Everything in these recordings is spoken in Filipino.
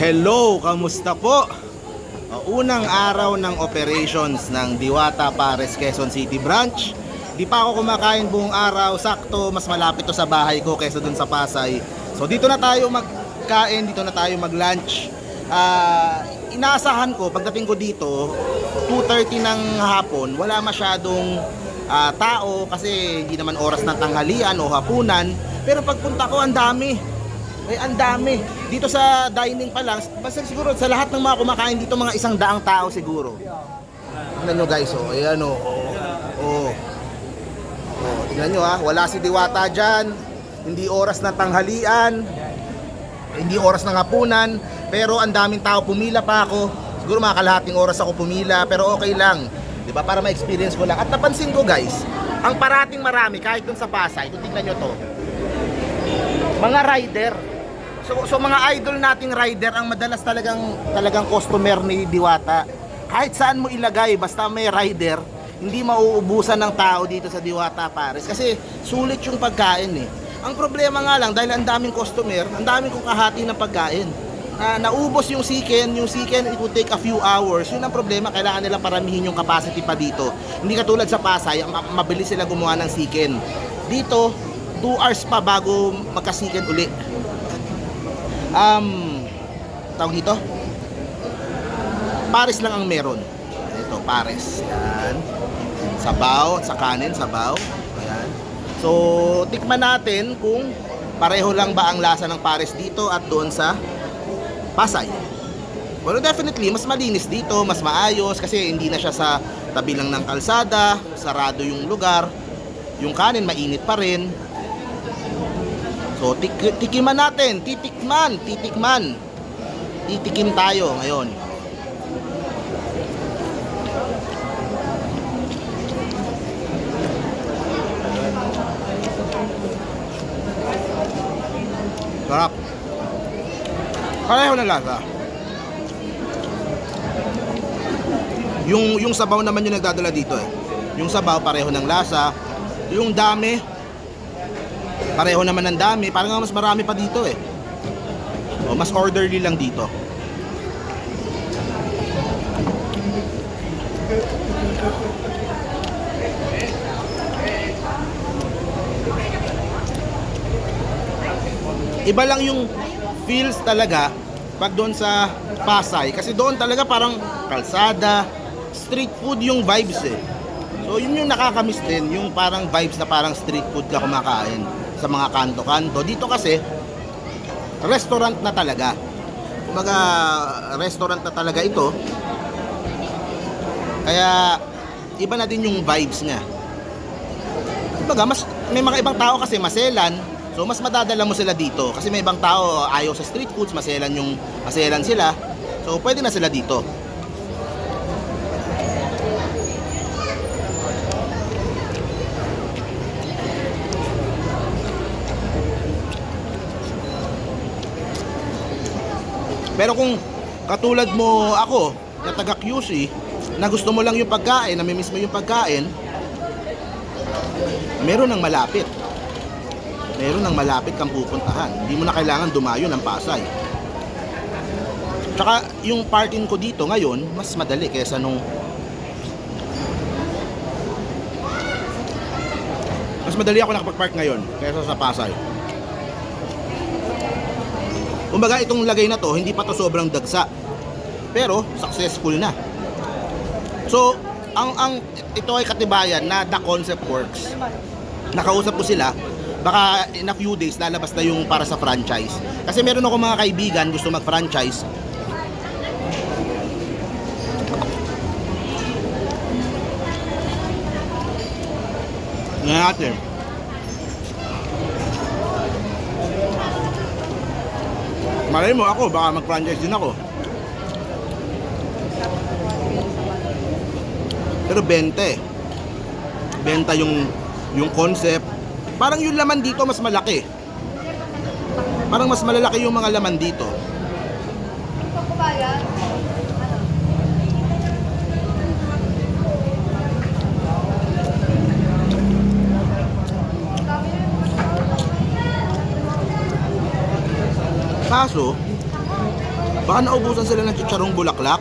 Hello, kamusta po? Uh, Unang araw ng operations ng Diwata Pares Quezon City Branch. Di pa ako kumakain buong araw, sakto, mas malapit to sa bahay ko kaysa dun sa Pasay. So dito na tayo magkain, dito na tayo mag-lunch. Ah, inaasahan ko, pagdating ko dito, 2.30 ng hapon, wala masyadong ah, tao kasi hindi naman oras ng tanghalian o hapunan. Pero pagpunta ko, ang dami. Eh, ang dami. Dito sa dining pa lang, basta siguro sa lahat ng mga kumakain dito, mga isang daang tao siguro. Tingnan nyo guys, oh. Ayan, oh. Oh. oh. oh tingnan nyo, ha. Wala si Diwata dyan. Hindi oras ng tanghalian. Hindi oras ng hapunan. Pero ang daming tao, pumila pa ako. Siguro mga kalahating oras ako pumila, pero okay lang. 'Di ba Para ma-experience ko lang. At napansin ko guys, ang parating marami, kahit dun sa Pasay, kung tingnan nyo to, mga rider. So, so mga idol nating rider ang madalas talagang talagang customer ni Diwata. Kahit saan mo ilagay basta may rider, hindi mauubusan ng tao dito sa Diwata Paris kasi sulit yung pagkain eh. Ang problema nga lang dahil ang daming customer, ang daming kong kahati ng pagkain. Na naubos yung chicken, yung chicken it would take a few hours. Yun ang problema, kailangan nila paramihin yung capacity pa dito. Hindi katulad sa Pasay, ma- mabilis sila gumawa ng chicken. Dito, 2 hours pa bago magka-chicken uli um, tawag dito? Pares lang ang meron. Ito pares. Yan. Sabaw sa kanin sabaw. Ayan. so tikman natin kung pareho lang ba ang lasa ng pares dito at doon sa Pasay. Well, definitely, mas malinis dito, mas maayos kasi hindi na siya sa tabi lang ng kalsada, sarado yung lugar, yung kanin mainit pa rin. So, tik tikiman natin, titikman, titikman. Titikim tayo ngayon. Sarap. Pareho na lasa. Yung yung sabaw naman yung nagdadala dito eh. Yung sabaw pareho ng lasa. Yung dami pareho naman ng dami. Parang mas marami pa dito eh. O, mas orderly lang dito. Iba lang yung feels talaga pag doon sa Pasay. Kasi doon talaga parang kalsada, street food yung vibes eh. So yun yung nakakamiss din, yung parang vibes na parang street food ka kumakain sa mga kanto-kanto. Dito kasi, restaurant na talaga. Kumbaga, restaurant na talaga ito. Kaya, iba na din yung vibes niya. Kumbaga, mas, may mga ibang tao kasi maselan, so mas madadala mo sila dito. Kasi may ibang tao ayaw sa street foods, maselan yung maselan sila. So, pwede na sila dito. Pero kung katulad mo ako, na taga QC, na gusto mo lang yung pagkain, namimiss mo yung pagkain, meron ng malapit. Meron ng malapit kang pupuntahan. Hindi mo na kailangan dumayo ng Pasay. Tsaka yung parking ko dito ngayon, mas madali kaysa nung Mas madali ako nakapag-park ngayon kaysa sa Pasay. Kumbaga itong lagay na to, hindi pa to sobrang dagsa. Pero successful na. So, ang ang ito ay katibayan na the concept works. Nakausap ko sila, baka in a few days lalabas na yung para sa franchise. Kasi meron ako mga kaibigan gusto mag-franchise. Nga natin. Malay mo ako, baka mag-franchise din ako. Pero 20. Benta yung yung concept. Parang yung laman dito mas malaki. Parang mas malalaki yung mga laman dito. Kaso, Baka naubusan sila ng chicharong bulaklak.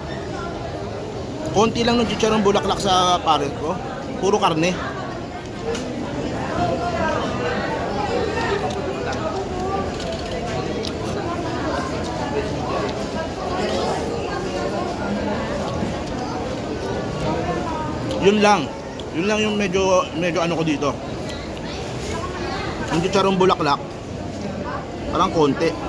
Konti lang ng chicharong bulaklak sa pares ko. Puro karne. Yun lang. Yun lang yung medyo medyo ano ko dito. Yung chicharong bulaklak, parang konti.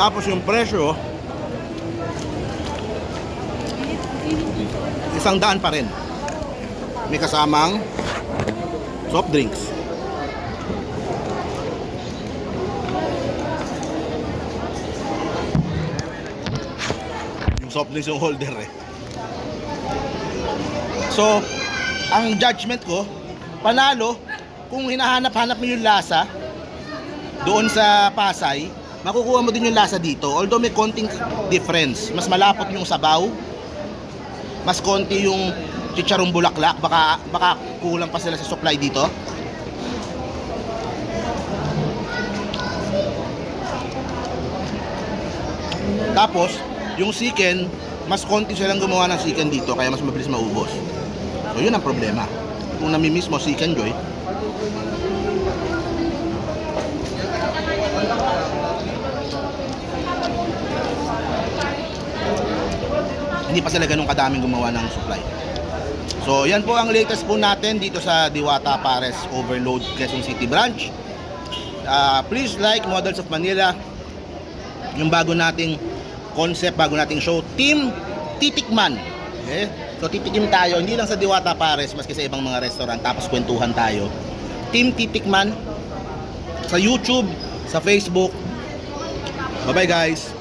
Tapos yung presyo, isang daan pa rin. May kasamang soft drinks. Yung soft drinks yung holder eh. So, ang judgment ko, panalo, kung hinahanap-hanap mo yung lasa, doon sa Pasay, makukuha mo din yung lasa dito. Although may konting difference. Mas malapot yung sabaw. Mas konti yung chicharong bulaklak. Baka, baka kulang pa sila sa supply dito. Tapos, yung chicken, mas konti silang gumawa ng chicken dito kaya mas mabilis maubos. So yun ang problema. Kung namimiss mo chicken joy, hindi pa sila ganun kadaming gumawa ng supply. So, yan po ang latest po natin dito sa Diwata Pares Overload Quezon City Branch. Ah, please like Models of Manila. Yung bago nating concept, bago nating show, Team Titikman. Okay? So, titikim tayo, hindi lang sa Diwata Pares, maski sa ibang mga restaurant, tapos kwentuhan tayo. Team Titikman sa YouTube, sa Facebook. Bye-bye guys!